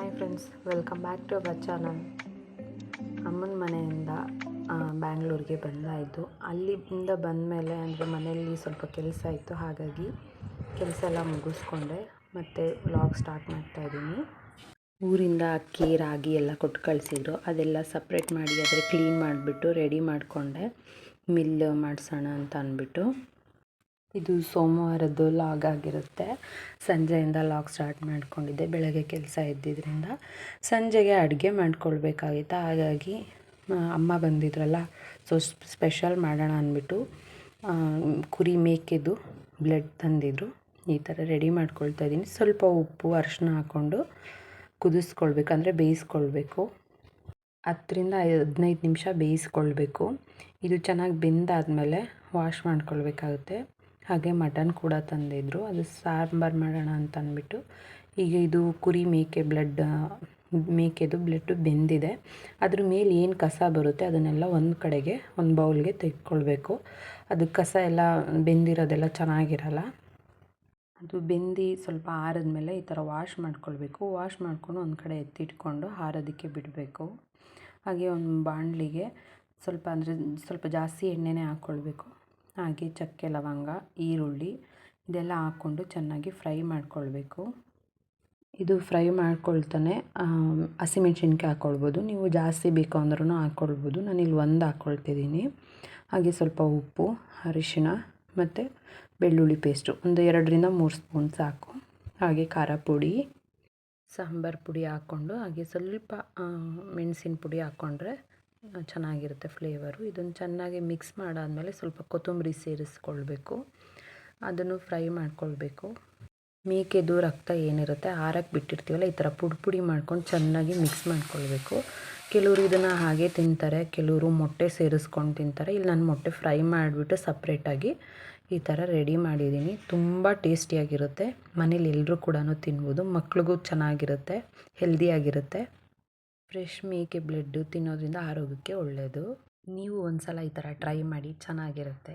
Hi friends welcome back to our channel ಅಮ್ಮನ ಮನೆಯಿಂದ ಬ್ಯಾಂಗ್ಳೂರಿಗೆ ಬಂದಾಯಿತು ಅಲ್ಲಿಂದ ಬಂದ ಮೇಲೆ ಅಂದರೆ ಮನೆಯಲ್ಲಿ ಸ್ವಲ್ಪ ಕೆಲಸ ಇತ್ತು. ಹಾಗಾಗಿ ಕೆಲಸ ಎಲ್ಲ ಮುಗಿಸ್ಕೊಂಡೆ. ಮತ್ತು ವ್ಲಾಗ್ ಸ್ಟಾರ್ಟ್ ಮಾಡ್ತಾ ಇದ್ದೀನಿ. ಊರಿಂದ ಅಕ್ಕಿ, ರಾಗಿ ಎಲ್ಲ ಕೊಟ್ಟು ಕಳಿಸಿದ್ರು. ಅದೆಲ್ಲ ಸಪ್ರೇಟ್ ಮಾಡಿ ಅದರ ಕ್ಲೀನ್ ಮಾಡಿಬಿಟ್ಟು ರೆಡಿ ಮಾಡಿಕೊಂಡೆ. ಮಿಲ್ ಮಾಡಿಸೋಣ ಅಂತ ಅಂದ್ಬಿಟ್ಟು. ಇದು ಸೋಮವಾರದ್ದು ಲಾಗ್ ಆಗಿರುತ್ತೆ. ಸಂಜೆಯಿಂದ ಲಾಗ್ ಸ್ಟಾರ್ಟ್ ಮಾಡ್ಕೊಂಡಿದ್ದೆ. ಬೆಳಗ್ಗೆ ಕೆಲಸ ಇದ್ದಿದ್ದರಿಂದ ಸಂಜೆಗೆ ಅಡುಗೆ ಮಾಡ್ಕೊಳ್ಬೇಕಾಗಿತ್ತು. ಹಾಗಾಗಿ ಅಮ್ಮ ಬಂದಿದ್ರಲ್ಲ, ಸೊ ಸ್ಪೆಷಲ್ ಮಾಡೋಣ ಅಂದ್ಬಿಟ್ಟು ಕುರಿ ಮೇಕೆದು ಬ್ಲಡ್ ತಂದಿದ್ರು. ಈ ಥರ ರೆಡಿ ಮಾಡ್ಕೊಳ್ತಾ ಇದ್ದೀನಿ. ಸ್ವಲ್ಪ ಉಪ್ಪು ಅರ್ಶನ ಹಾಕ್ಕೊಂಡು ಕುದಿಸ್ಕೊಳ್ಬೇಕು, ಅಂದರೆ ಬೇಯಿಸ್ಕೊಳ್ಬೇಕು. ಹತ್ತರಿಂದ ಹದಿನೈದು ನಿಮಿಷ ಬೇಯಿಸ್ಕೊಳ್ಬೇಕು. ಇದು ಚೆನ್ನಾಗಿ ಬೆಂದಾದಮೇಲೆ ವಾಶ್ ಮಾಡ್ಕೊಳ್ಬೇಕಾಗುತ್ತೆ. ಹಾಗೆ ಮಟನ್ ಕೂಡ ತಂದಿದ್ರು. ಅದು ಸಾಂಬಾರು ಮಾಡೋಣ ಅಂತ ಅಂದ್ಬಿಟ್ಟು. ಈಗ ಇದು ಕುರಿ ಮೇಕೆ ಬ್ಲಡ್ ಮೇಕೆದು ಬ್ಲಡ್ಡು ಬೆಂದಿದೆ. ಅದ್ರ ಮೇಲೆ ಏನು ಕಸ ಬರುತ್ತೆ ಅದನ್ನೆಲ್ಲ ಒಂದು ಕಡೆಗೆ, ಒಂದು ಬೌಲ್ಗೆ ತೆಗೆದುಕೊಳ್ಬೇಕು ಅದು ಕಸ ಎಲ್ಲ ಬೆಂದಿರೋದೆಲ್ಲ ಚೆನ್ನಾಗಿರಲ್ಲ. ಅದು ಬೆಂದಿ ಸ್ವಲ್ಪ ಆರಿದ್ಮೇಲೆ ಈ ಥರ ವಾಶ್ ಮಾಡ್ಕೊಳ್ಬೇಕು. ವಾಶ್ ಮಾಡ್ಕೊಂಡು ಒಂದು ಕಡೆ ಎತ್ತಿಟ್ಕೊಂಡು ಹಾರೋದಕ್ಕೆ ಬಿಡಬೇಕು. ಹಾಗೆ ಒಂದು ಬಾಣಲಿಗೆ ಸ್ವಲ್ಪ ಅಂದರೆ ಸ್ವಲ್ಪ ಜಾಸ್ತಿ ಎಣ್ಣೆನೇ ಹಾಕ್ಕೊಳ್ಬೇಕು ಹಾಗೆ ಚಕ್ಕೆ, ಲವಂಗ, ಈರುಳ್ಳಿ ಇದೆಲ್ಲ ಹಾಕ್ಕೊಂಡು ಚೆನ್ನಾಗಿ ಫ್ರೈ ಮಾಡ್ಕೊಳ್ಬೇಕು. ಇದು ಫ್ರೈ ಮಾಡ್ಕೊಳ್ತಾನೆ ಹಸಿಮೆಣ್ಸಿನ್ಕಾಯಿ ಹಾಕ್ಕೊಳ್ಬೋದು ನೀವು ಜಾಸ್ತಿ ಬೇಕು ಅಂದ್ರೂ ಹಾಕ್ಕೊಳ್ಬೋದು ನಾನಿಲ್ಲಿ ಒಂದು ಹಾಕ್ಕೊಳ್ತಿದ್ದೀನಿ ಹಾಗೆ ಸ್ವಲ್ಪ ಉಪ್ಪು, ಅರಿಶಿಣ ಮತ್ತು ಬೆಳ್ಳುಳ್ಳಿ ಪೇಸ್ಟು. ಒಂದು ಎರಡರಿಂದ ಮೂರು ಸ್ಪೂನ್ ಸಾಕು. ಹಾಗೆ ಖಾರ ಪುಡಿ, ಸಾಂಬಾರು ಪುಡಿ ಹಾಕ್ಕೊಂಡು ಹಾಗೆ ಸ್ವಲ್ಪ ಮೆಣಸಿನ ಪುಡಿ ಹಾಕ್ಕೊಂಡ್ರೆ ಚೆನ್ನಾಗಿರುತ್ತೆ ಫ್ಲೇವರು ಇದನ್ನು ಚೆನ್ನಾಗಿ ಮಿಕ್ಸ್ ಮಾಡಾದಮೇಲೆ ಸ್ವಲ್ಪ ಕೊತ್ತಂಬರಿ ಸೇರಿಸ್ಕೊಳ್ಬೇಕು. ಅದನ್ನು ಫ್ರೈ ಮಾಡ್ಕೊಳ್ಬೇಕು. ಮೇಕೆದು ರಕ್ತ ಏನಿರುತ್ತೆ ಆರಕ್ಕೆ ಬಿಟ್ಟಿರ್ತೀವಲ್ಲ, ಈ ಥರ ಪುಡಿ ಪುಡಿ ಮಾಡ್ಕೊಂಡು ಚೆನ್ನಾಗಿ ಮಿಕ್ಸ್ ಮಾಡ್ಕೊಳ್ಬೇಕು. ಕೆಲವರು ಇದನ್ನು ಹಾಗೆ ತಿಂತಾರೆ, ಕೆಲವರು ಮೊಟ್ಟೆ ಸೇರಿಸ್ಕೊಂಡು ತಿಂತಾರೆ. ಇಲ್ಲಿ ನಾನು ಮೊಟ್ಟೆ ಫ್ರೈ ಮಾಡಿಬಿಟ್ಟು ಸಪ್ರೇಟಾಗಿ ಈ ಥರ ರೆಡಿ ಮಾಡಿದ್ದೀನಿ. ತುಂಬ ಟೇಸ್ಟಿಯಾಗಿರುತ್ತೆ ಮನೇಲಿ ಎಲ್ಲರೂ ಕೂಡ ತಿನ್ಬೋದು. ಮಕ್ಳಿಗೂ ಚೆನ್ನಾಗಿರುತ್ತೆ ಹೆಲ್ದಿಯಾಗಿರುತ್ತೆ ಫ್ರೆಶ್ ಮೇಕೆ ಬ್ಲಡ್ಡು ತಿನ್ನೋದ್ರಿಂದ ಆರೋಗ್ಯಕ್ಕೆ ಒಳ್ಳೆಯದು ನೀವು ಒಂದು ಸಲ ಈ ಥರ ಟ್ರೈ ಮಾಡಿ ಚೆನ್ನಾಗಿರುತ್ತೆ.